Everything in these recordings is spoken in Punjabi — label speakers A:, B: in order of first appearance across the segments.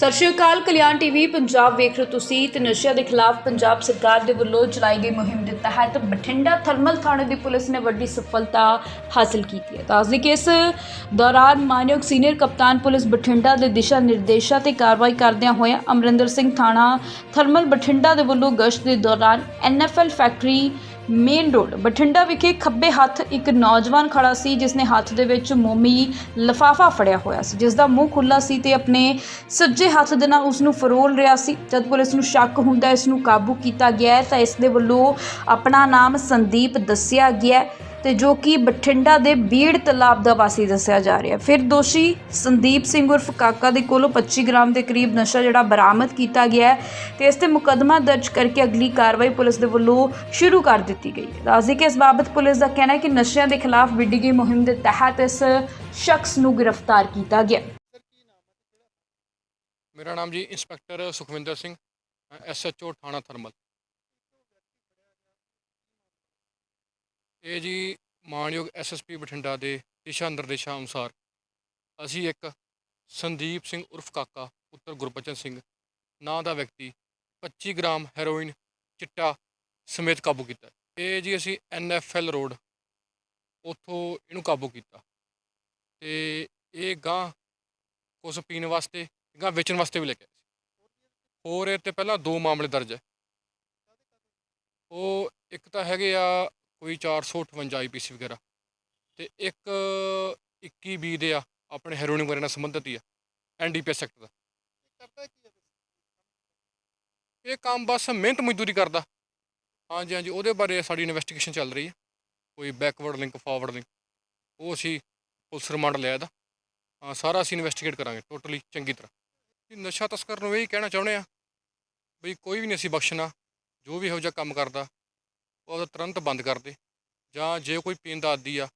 A: ਸਤਿ ਸ਼੍ਰੀ ਅਕਾਲ, ਕਲਿਆਣ ਟੀਵੀ, ਪੰਜਾਬ ਵੇਖ ਰਹੇ ਹੋ ਤੁਸੀਂ ਤੇ ਨਸ਼ਿਆਂ ਦੇ ਖਿਲਾਫ ਪੰਜਾਬ ਸਰਕਾਰ ਦੇ ਵੱਲੋਂ ਚਲਾਈ ਗਈ ਮੁਹਿੰਮ ਦੇ ਤਹਿਤ ਬਠਿੰਡਾ ਥਰਮਲ ਥਾਣੇ ਦੀ ਪੁਲਿਸ ਨੇ ਵੱਡੀ ਸਫਲਤਾ ਹਾਸਲ ਕੀਤੀ ਹੈ। ਤਾਂ ਅਸਲੀ ਕੇਸ ਦੌਰਾਨ ਮਾਨਯੋਗ ਸੀਨੀਅਰ ਕਪਤਾਨ ਪੁਲਿਸ ਬਠਿੰਡਾ ਦੇ ਦਿਸ਼ਾ ਨਿਰਦੇਸ਼ਾਂ ਤੇ ਕਾਰਵਾਈ ਕਰਦਿਆਂ ਹੋਇਆ ਅਮਰਿੰਦਰ ਸਿੰਘ ਥਾਣਾ ਥਰਮਲ ਬਠਿੰਡਾ ਦੇ ਵੱਲੋਂ ਗਸ਼ਤ ਦੇ ਦੌਰਾਨ NFL factory main road, Bathinda ਵਿਖੇ ਖੱਬੇ ਹੱਥ ਇੱਕ ਨੌਜਵਾਨ ਖੜਾ ਸੀ ਜਿਸ ਨੇ ਹੱਥ ਦੇ ਵਿੱਚ ਮੋਮੀ ਲਫਾਫਾ ਫੜਿਆ ਹੋਇਆ ਸੀ ਜਿਸ ਦਾ ਮੂੰਹ ਖੁੱਲਾ ਸੀ ਤੇ ਆਪਣੇ ਸੱਜੇ ਹੱਥ ਦੇ ਨਾਲ ਉਸ ਨੂੰ ਫਰੋਲ ਰਿਹਾ ਸੀ। ਜਦ ਪੁਲਿਸ ਨੂੰ ਸ਼ੱਕ ਹੁੰਦਾ, ਇਸ ਨੂੰ ਕਾਬੂ ਕੀਤਾ ਗਿਆ ਤਾਂ ਇਸ ਦੇ ਵੱਲੋਂ ਆਪਣਾ ਨਾਮ ਸੰਦੀਪ ਦੱਸਿਆ ਗਿਆ ਤੇ ਜੋ ਕਿ ਬਠਿੰਡਾ ਦੇ ਬੀੜ ਤਲਾਬ ਦਾ ਵਾਸੀ ਦੱਸਿਆ ਜਾ ਰਿਹਾ ਫਿਰ ਦੋਸ਼ੀ ਸੰਦੀਪ ਸਿੰਘ ਉਰਫ ਕਾਕਾ ਦੇ ਕੋਲੋਂ 25 ਗ੍ਰਾਮ ਦੇ ਕਰੀਬ ਨਸ਼ਾ ਜਿਹੜਾ ਬਰਾਮਦ ਕੀਤਾ ਗਿਆ ਹੈ ਤੇ ਇਸ ਤੇ ਮੁਕੱਦਮਾ ਦਰਜ ਕਰਕੇ ਅਗਲੀ ਕਾਰਵਾਈ ਪੁਲਿਸ ਦੇ ਵੱਲੋਂ ਸ਼ੁਰੂ ਕਰ ਦਿੱਤੀ ਗਈ ਹੈ। ਰਾਜ਼ੀ ਕੇ ਇਸ ਬਾਬਤ ਪੁਲਿਸ ਦਾ ਕਹਿਣਾ ਹੈ ਕਿ ਨਸ਼ਿਆਂ ਦੇ ਖਿਲਾਫ ਵਿੱਢੀ ਗਈ ਮੁਹਿੰਮ ਦੇ ਤਹਿਤ ਇਸ ਸ਼ਖਸ ਨੂੰ ਗ੍ਰਿਫਤਾਰ ਕੀਤਾ ਗਿਆ
B: ਮੇਰਾ ਨਾਮ ਜੀ ਇੰਸਪੈਕਟਰ ਸੁਖਵਿੰਦਰ ਸਿੰਘ ਐਸਐਚਓ ਥਾਣਾ ਥਰਮਲ। ਇਹ ਜੀ ਮਾਨਯੋਗ ਐਸਐਸਪੀ ਬਠਿੰਡਾ ਦੇ ਦਿਸ਼ਾ ਨਿਰਦੇਸ਼ਾਂ ਅਨੁਸਾਰ ਅਸੀਂ ਇੱਕ ਸੰਦੀਪ ਸਿੰਘ ਉਰਫ ਕਾਕਾ, ਪੁੱਤਰ ਗੁਰਬਚਨ ਸਿੰਘ, ਨਾਂ ਦਾ ਵਿਅਕਤੀ 25 ਗ੍ਰਾਮ ਹੈਰੋਇਨ ਚਿੱਟਾ ਸਮੇਤ ਕਾਬੂ ਕੀਤਾ। ਇਹ ਜੀ ਅਸੀਂ ਐਨਐਫਐਲ ਰੋਡ ਉੱਥੋਂ ਇਹਨੂੰ ਕਾਬੂ ਕੀਤਾ ਤੇ ਇਹ ਗਾਂ ਕੁਛ ਪੀਣ ਵਾਸਤੇ, ਗਾਂ ਵੇਚਣ ਵਾਸਤੇ ਵੀ ਲੈ ਕੇ ਆਏ ਸੀ। ਹੋਰ ਇਹ ਤੇ ਪਹਿਲਾਂ ਦੋ ਮਾਮਲੇ ਦਰਜ ਹੈ। ਉਹ ਇੱਕ ਤਾਂ ਹੈਗੇ ਆ ਕੋਈ 458 ਆਈਪੀਸੀ ਵਗੈਰਾ। ਤੇ ਇੱਕ 21 ਬੀ ਦੇ ਆ, ਆਪਣੇ ਹੈਰੋਇਨ ਵਗੈਰਾ ਨਾਲ ਸੰਬੰਧਿਤ ਹੀ ਆ ਐਨਡੀਪੀਐਸ ਐਕਟ ਦਾ
C: ਕਰਦਾ ਕੀ ਹੈ
B: ਇਹ ਕੰਮ ਬਸ ਮਿਹਨਤ ਮਜ਼ਦੂਰੀ ਕਰਦਾ। ਹਾਂਜੀ ਹਾਂਜੀ, ਉਹਦੇ ਬਾਰੇ ਸਾਡੀ ਇਨਵੈਸਟੀਗੇਸ਼ਨ ਚੱਲ ਰਹੀ ਹੈ ਕੋਈ ਬੈਕਵਰਡ ਲਿੰਕ ਫਾਰਵਰਡ ਲਿੰਕ ਉਹ ਅਸੀਂ ਪੁਲਿਸ ਰਿਮਾਂਡ ਲਿਆ ਇਹਦਾ। ਹਾਂ, ਸਾਰਾ ਅਸੀਂ ਇਨਵੈਸਟੀਗੇਟ ਕਰਾਂਗੇ ਟੋਟਲੀ ਚੰਗੀ ਤਰ੍ਹਾਂ। ਨਸ਼ਾ ਤਸਕਰ ਨੂੰ ਇਹ ਕਹਿਣਾ ਚਾਹੁੰਦੇ ਆ ਵੀ ਕੋਈ ਵੀ ਨਹੀਂ ਅਸੀਂ ਬਖਸ਼ਣਾ, ਜੋ ਵੀ ਇਹੋ ਜਿਹਾ ਕੰਮ ਕਰਦਾ ਉਹ ਉਹਦਾ ਤੁਰੰਤ ਬੰਦ ਕਰ ਦੇ। ਜਾਂ ਜੇ ਕੋਈ ਪੀਣ ਦਾ ਆਦੀ ਆ,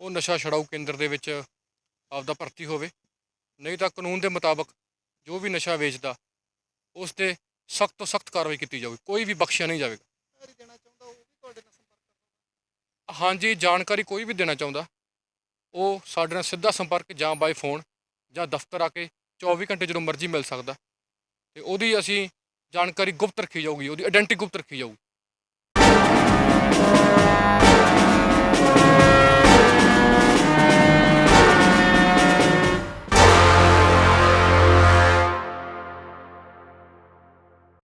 B: ਉਹ ਨਸ਼ਾ ਛਡਾਊ ਕੇਂਦਰ ਦੇ ਵਿੱਚ ਆਪਦਾ ਭਰਤੀ ਹੋਵੇ। ਨਹੀਂ ਤਾਂ ਕਾਨੂੰਨ ਦੇ ਮੁਤਾਬਕ ਜੋ ਵੀ ਨਸ਼ਾ ਵੇਚਦਾ, ਉਸ ਤੇ ਸਖਤ ਤੋਂ ਸਖਤ ਕਾਰਵਾਈ ਕੀਤੀ ਜਾਵੇ ਕੋਈ ਵੀ ਬਖਸ਼ਿਆ ਨਹੀਂ ਜਾਵੇਗਾ। ਹਾਂਜੀ, ਜਾਣਕਾਰੀ ਕੋਈ ਵੀ ਦੇਣਾ ਚਾਹੁੰਦਾ, ਉਹ ਸਾਡੇ ਨਾਲ ਸਿੱਧਾ ਸੰਪਰਕ ਜਾਂ ਬਾਈ ਫੋਨ ਜਾਂ ਦਫ਼ਤਰ ਆ ਕੇ 24 ਘੰਟੇ ਜਦੋਂ ਮਰਜ਼ੀ ਮਿਲ ਸਕਦਾ। ਤੇ ਉਹਦੀ ਅਸੀਂ ਜਾਣਕਾਰੀ ਗੁਪਤ ਰੱਖੀ ਜਾਊਗੀ, ਉਹਦੀ ਆਇਡੈਂਟੀ ਗੁਪਤ ਰੱਖੀ ਜਾਊਗੀ।